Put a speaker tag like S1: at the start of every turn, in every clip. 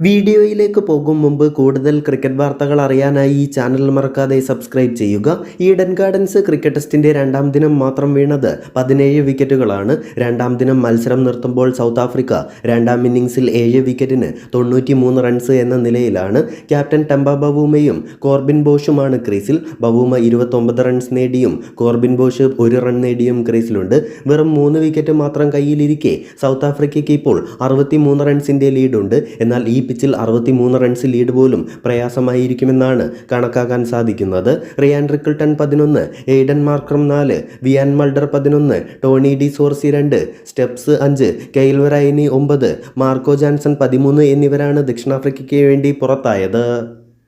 S1: വീഡിയോയിലേക്ക് പോകും മുമ്പ് കൂടുതൽ ക്രിക്കറ്റ് വാർത്തകൾ അറിയാനായി ഈ ചാനൽ മറക്കാതെ സബ്സ്ക്രൈബ് ചെയ്യുക. ഈഡൻ ഗാർഡൻസ് ക്രിക്കറ്റ് ടെസ്റ്റിന്റെ രണ്ടാം ദിനം മാത്രം വീണത് പതിനേഴ് വിക്കറ്റുകളാണ്. രണ്ടാം ദിനം മത്സരം നിർത്തുമ്പോൾ സൗത്ത് ആഫ്രിക്ക രണ്ടാം ഇന്നിംഗ്സിൽ ഏഴ് വിക്കറ്റിന് തൊണ്ണൂറ്റി മൂന്ന് റൺസ് എന്ന നിലയിലാണ്. ക്യാപ്റ്റൻ ടെമ്പ ബവൂമയും കോർബിൻ ബോഷുമാണ് ക്രീസിൽ. ബവൂമ ഇരുപത്തൊമ്പത് റൺസ് നേടിയും കോർബിൻ ബോഷ് ഒരു റൺ നേടിയും ക്രീസിലുണ്ട്. വെറും മൂന്ന് വിക്കറ്റ് മാത്രം കയ്യിലിരിക്കെ സൗത്ത് ആഫ്രിക്കയ്ക്ക് ഇപ്പോൾ അറുപത്തി മൂന്ന് റൺസിന്റെ ലീഡുണ്ട് എന്നാൽ ഈ പിച്ചിൽ അറുപത്തി മൂന്ന് റൺസ് ലീഡ് പോലും പ്രയാസമായിരിക്കുമെന്നാണ് കണക്കാക്കാൻ സാധിക്കുന്നത്. റിയാൻ റിക്കിൾട്ടൺ പതിനൊന്ന് എയ്ഡൻ മാർക്രം നാല് വിയാൻ മൾഡർ പതിനൊന്ന് ടോണി ഡി സോർസി രണ്ട് സ്റ്റെപ്സ് അഞ്ച് കെയിൽവറൈനി ഒമ്പത് മാർക്കോ ജാൻസൺ പതിമൂന്ന് എന്നിവരാണ് ദക്ഷിണാഫ്രിക്കയ്ക്ക് വേണ്ടി പുറത്തായത്.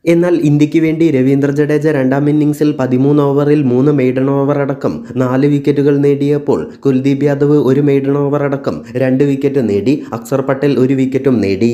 S1: എന്നാൽ ഇന്ത്യയ്ക്ക് വേണ്ടി രവീന്ദ്ര ജഡേജ രണ്ടാം ഇന്നിംഗ്സിൽ പതിമൂന്ന് ഓവറിൽ മൂന്ന് മെയ്ഡൺ ഓവർ അടക്കം നാല് വിക്കറ്റുകൾ നേടിയപ്പോൾ കുൽദീപ് യാദവ് ഒരു മെയ്ഡൺ ഓവർ അടക്കം രണ്ട് വിക്കറ്റ് നേടി അക്സർ പട്ടേൽ ഒരു വിക്കറ്റും നേടി.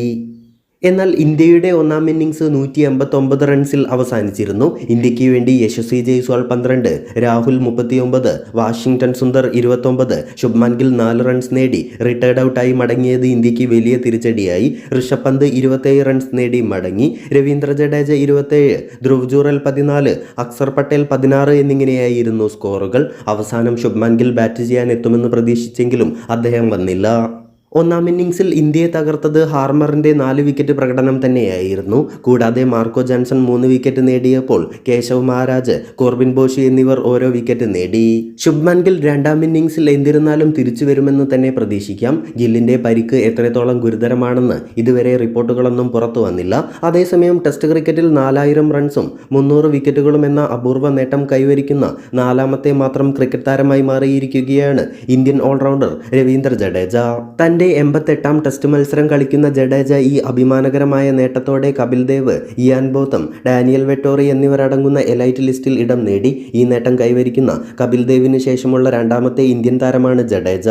S1: എന്നാൽ ഇന്ത്യയുടെ ഒന്നാം ഇന്നിംഗ്സ് നൂറ്റി എൺപത്തൊമ്പത് റൺസിൽ അവസാനിച്ചിരുന്നു. ഇന്ത്യയ്ക്ക് വേണ്ടി യശസ്വി ജയ്സ്വാൾ പന്ത്രണ്ട് രാഹുൽ മുപ്പത്തിയൊമ്പത് വാഷിംഗ്ടൺ സുന്ദർ ഇരുപത്തൊമ്പത് ശുഭ്മാൻ ഗിൽ നാല് റൺസ് നേടി. റിട്ടയർഡ് ഔട്ടായി മടങ്ങിയത് ഇന്ത്യയ്ക്ക് വലിയ തിരിച്ചടിയായി. ഋഷഭ് പന്ത് ഇരുപത്തേഴ് റൺസ് നേടി മടങ്ങി. രവീന്ദ്ര ജഡേജ ഇരുപത്തേഴ് ധ്രുവ് ജൂറൽ പതിനാല് അക്സർ പട്ടേൽ പതിനാറ് എന്നിങ്ങനെയായിരുന്നു സ്കോറുകൾ. അവസാനം ശുഭ്മാൻ ഗിൽ ബാറ്റ് ചെയ്യാൻ എത്തുമെന്ന് പ്രതീക്ഷിച്ചെങ്കിലും അദ്ദേഹം വന്നില്ല. ഒന്നാം ഇന്നിങ്സിൽ ഇന്ത്യയെ തകർത്തത് ഹാർമറിന്റെ നാല് വിക്കറ്റ് പ്രകടനം തന്നെയായിരുന്നു. കൂടാതെ മാർക്കോ ജാൻസൺ മൂന്ന് വിക്കറ്റ് നേടിയപ്പോൾ കേശവ് മഹാരാജ് കോർബിൻ ബോഷി എന്നിവർ ഓരോ വിക്കറ്റ് നേടി. ശുഭ്മാൻ ഗിൽ രണ്ടാം ഇന്നിങ്സിൽ എന്തിരുന്നാലും തിരിച്ചു വരുമെന്ന് തന്നെ പ്രതീക്ഷിക്കാം. ഗില്ലിന്റെ പരിക്ക് എത്രത്തോളം ഗുരുതരമാണെന്ന് ഇതുവരെ റിപ്പോർട്ടുകളൊന്നും പുറത്തു വന്നില്ല. അതേസമയം ടെസ്റ്റ് ക്രിക്കറ്റിൽ നാലായിരം റൺസും മുന്നൂറ് വിക്കറ്റുകളും എന്ന അപൂർവ നേട്ടം കൈവരിക്കുന്ന നാലാമത്തെ മാത്രം ക്രിക്കറ്റ് താരമായി മാറിയിരിക്കുകയാണ് ഇന്ത്യൻ ഓൾറൗണ്ടർ രവീന്ദ്ര ജഡേജ. തന്റെ എൺപത്തെട്ടാം ടെസ്റ്റ് മത്സരം കളിക്കുന്ന ജഡേജ ഈ അഭിമാനകരമായ നേട്ടത്തോടെ Kapil Dev Ian Botham Daniel Vettori എന്നിവരടങ്ങുന്ന എലൈറ്റ് ലിസ്റ്റിൽ ഇടം നേടി. ഈ നേട്ടം കൈവരിക്കുന്ന കപിൽ ദേവിന് ശേഷമുള്ള രണ്ടാമത്തെ ഇന്ത്യൻ താരമാണ് ജഡേജ.